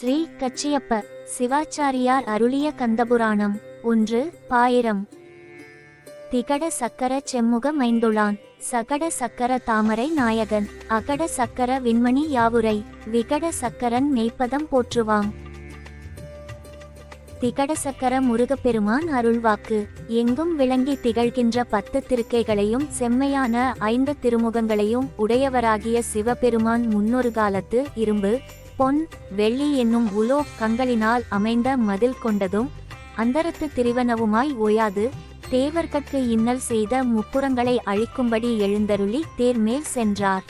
ஸ்ரீ கச்சியப்ப சிவாச்சாரியார் அருளிய கந்தபுராணம் ஒன்று பாயிரம். திகட சக்கர செம்முக மைந்துளான் சகட சக்கர தாமரை நாயகன் அகட சக்கர விண்மணி யாவுரை விகட சக்கரன் மெய்ப்பதம் போற்றுவாம். திகட சக்கர முருகப்பெருமான் அருள்வாக்கு எங்கும் விளங்கி திகழ்கின்ற பத்து திருக்கைகளையும் செம்மையான ஐந்து திருமுகங்களையும் உடையவராகிய சிவபெருமான் முன்னொரு காலத்து இரும்பு பொன் வெள்ளி என்னும் உலோ கங்களினால் அமைந்த மதில் கொண்டதும் அந்தரத்து திரிவனவுமாய் ஓயாது தேவர்கட்கு இன்னல் செய்த முப்புறங்களை அழிக்கும்படி எழுந்தருளி தேர்மேல் சென்றார்.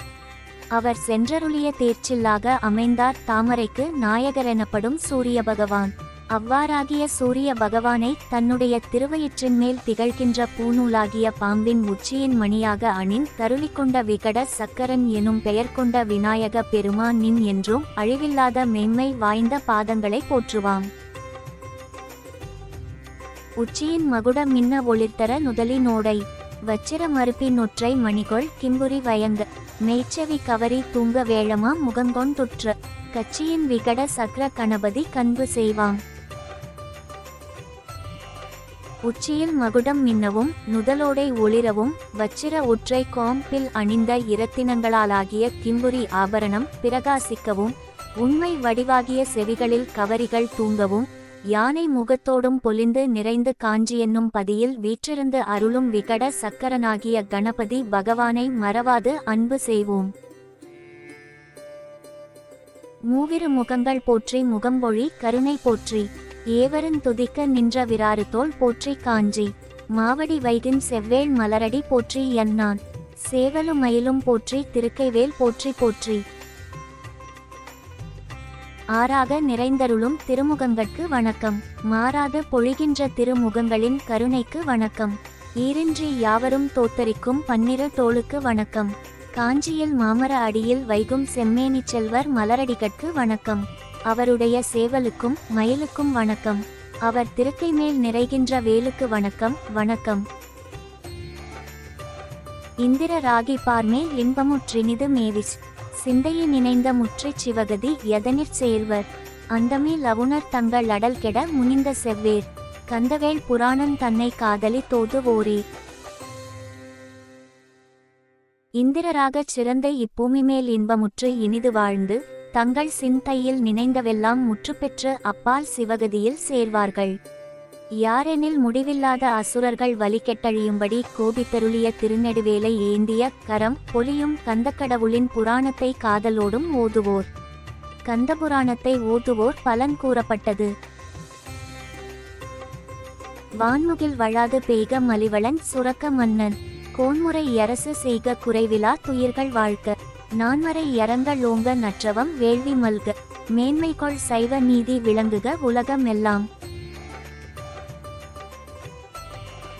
அவர் சென்றருளிய தேர்ச்சில்லாக அமைந்தார் தாமரைக்கு நாயகர் எனப்படும் சூரிய பகவான் அவ்வாறாகிய சூரிய பகவானை தன்னுடைய திருவயிற்றின் மேல் திகழ்கின்ற பூநூலாகிய பாம்பின் உச்சியின் மணியாக அணின் தருளிக்கொண்ட விகட சக்கரன் எனும் பெயர் கொண்ட விநாயக பெருமான் நின் என்றும் அழிவில்லாத மென்மை வாய்ந்த பாதங்களை போற்றுவாம். உச்சியின் மகுட மின்ன ஒளிர்த்தர நுதலினோடை வச்சிர மறுப்பின் ஒற்றை மணிகொள் கிம்புரி வயங்க மேய்ச்சவி கவரி தூங்க வேழமா முகங்கொண்டுற்ற கட்சியின் விகட சக்கர கணபதி கண்பு செய்வாம். உச்சியில் மகுடம் மின்னவும் நுதலோடை ஒளிரவும் வச்சிர ஒற்றை கோம்பில் அணிந்த இரத்தினங்களாலாகிய கிம்புரி ஆபரணம் பிரகாசிக்கவும் உண்மை வடிவாகிய செவிகளில் கவரிகள் தூங்கவும் யானை முகத்தோடும் பொலிந்து நிறைந்து காஞ்சி என்னும் பதியில் வீற்றிருந்து அருளும் விகட சக்கரனாகிய கணபதி பகவானை மறவாது அன்பு செய்வோம். மூவிரு முகங்கள் போற்றி முகம்பொழி கருணை போற்றி. ஏவரன் துதிக்க நின்ற விராறு போற்றி காஞ்சி. மாவடி வைகின் செவ்வேள் மலரடி போற்றி என்னான். சேவலும் மயிலும் போற்றி திருக்கைவேல் போற்றி போற்றி. ஆறாக நிறைந்தருளும் திருமுகங்கட்கு வணக்கம். மாறாத பொழிகின்ற திருமுகங்களின் கருணைக்கு வணக்கம். ஈரின்றி யாவரும் தோத்தரிக்கும் பன்னிரு தோளுக்கு வணக்கம். காஞ்சியில் மாமர அடியில் வைகும் செம்மேனி செல்வர் மலரடிகட்கு வணக்கம். அவருடைய சேவலுக்கும் மயிலுக்கும் வணக்கம். அவர் திருக்கை மேல் நிறைகின்ற வேலுக்கு வணக்கம் வணக்கம். இந்திர ராகி பார்மேல் இன்பமுற்றினிது மேவிஸ். சிந்தையை நினைந்த முற்றிச் சிவகதி எதனிற் சேர்வர் அந்தமே லவுணர் தங்கள் அடல் கெட முனிந்த செவ்வேர். கந்தவேல் புராணன் தன்னை காதலி தோதுவோரே. இந்திரராகச் சிறந்த இப்பூமி மேல் இன்பமுற்று இனிது வாழ்ந்து தங்கள் சிந்தையில் நினைந்தவெல்லாம் முற்றுப்பெற்று அப்பால் சிவகதியில் சேர்வார்கள். யாரெனில் முடிவில்லாத அசுரர்கள் வலிக்கெட்டழியும்படி கோபித்தருளிய திருநெடுவேலை ஏந்திய கரம் பொலியும் கந்தக்கடவுளின் புராணத்தை காதலோடும் ஓதுவோர். கந்தபுராணத்தை ஓதுவோர் பலன் கூறப்பட்டது. வான்முகில் வழாது பெய்க மலிவளன் சுரக்க மன்னன். கோன்முறை அரசு செய்க குறைவிலா துயிர்கள் வாழ்க. நான்மறை யரங்களோங்க நற்றவம் வேள்வி மல்க. மேன்மைகொள் சைவ நீதி விளங்குக உலகம் எல்லாம்.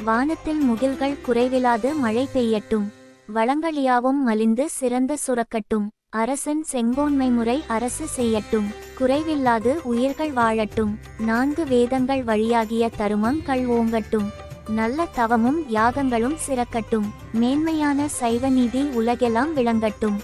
வானத்தில் முகில்கள் குறைவிலாது மழை பெய்யட்டும். வளங்களியாவும் மலிந்து சிறந்த சுரக்கட்டும். அரசன் செங்கோன்மை முறை அரசு செய்யட்டும். குறைவில்லாது உயிர்கள் வாழட்டும். நான்கு வேதங்கள் வழியாகிய தருமங்கள் ஓங்கட்டும். நல்ல தவமும் யாகங்களும் சிறக்கட்டும். மேன்மையான சைவ நீதி உலகெல்லாம் விளங்கட்டும்.